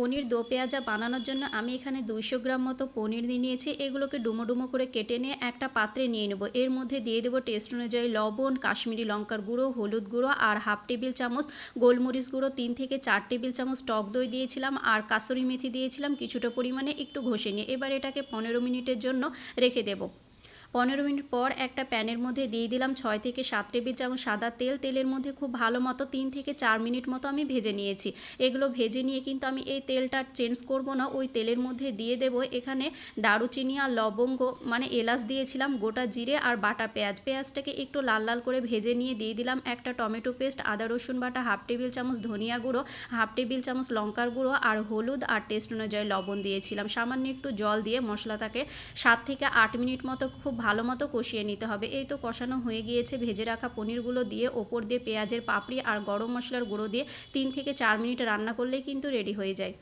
পনির দো পেঁয়াজা বানানোর জন্য আমি এখানে দুইশো গ্রাম মতো পনির নিয়ে নিয়েছি। এগুলোকে ডুমো ডুমো করে কেটে নিয়ে একটা পাত্রে নিয়ে নেব। এর মধ্যে দিয়ে দেবো টেস্ট অনুযায়ী লবণ, কাশ্মীরি লঙ্কার গুঁড়ো, হলুদ গুঁড়ো আর হাফ টেবিল চামচ, গোলমরিচ গুঁড়ো, তিন থেকে চার টেবিল চামচ টক দই দিয়েছিলাম আর কাসুরি মেথি দিয়েছিলাম কিছুটা পরিমাণে একটু ঘষে নিয়ে। এবার এটাকে পনেরো মিনিটের জন্য রেখে দেবো। পনেরো মিনিট পর একটা প্যানের মধ্যে দিয়ে দিলাম ছয় থেকে সাত টেবিল চামচ সাদা তেল। তেলের মধ্যে খুব ভালো মতো তিন থেকে চার মিনিট মতো আমি ভেজে নিয়েছি। এগুলো ভেজে নিয়ে কিন্তু আমি এই তেলটা চেঞ্জ করব না, ওই তেলের মধ্যে দিয়ে দেব এখানে দারুচিনি আর লবঙ্গ। মানে এলাচ দিয়েছিলাম গোটা জিরে আর বাটা পেঁয়াজ। পেঁয়াজটাকে একটু লাল লাল করে ভেজে নিয়ে দিয়ে দিলাম একটা টমেটো পেস্ট, আদা রসুন বাটা, হাফ টেবিল চামচ ধনিয়া গুঁড়ো, হাফ টেবিল চামচ লঙ্কার গুঁড়ো আর হলুদ আর টেস্ট অনুযায়ী লবণ দিয়েছিলাম। সামান্য একটু জল দিয়ে মশলাটাকে সাত থেকে আট মিনিট মতো খুব ভালো মতো কষিয়ে নিতে হবে। এই তো কষানো হয়ে গিয়েছে। ভেজে রাখা পনিরগুলো দিয়ে ওপর দিয়ে পেঁয়াজের পাপড়ি আর গরম মশলার গুঁড়ো দিয়ে তিন থেকে চার মিনিট রান্না করলেই কিন্তু রেডি হয়ে যায়।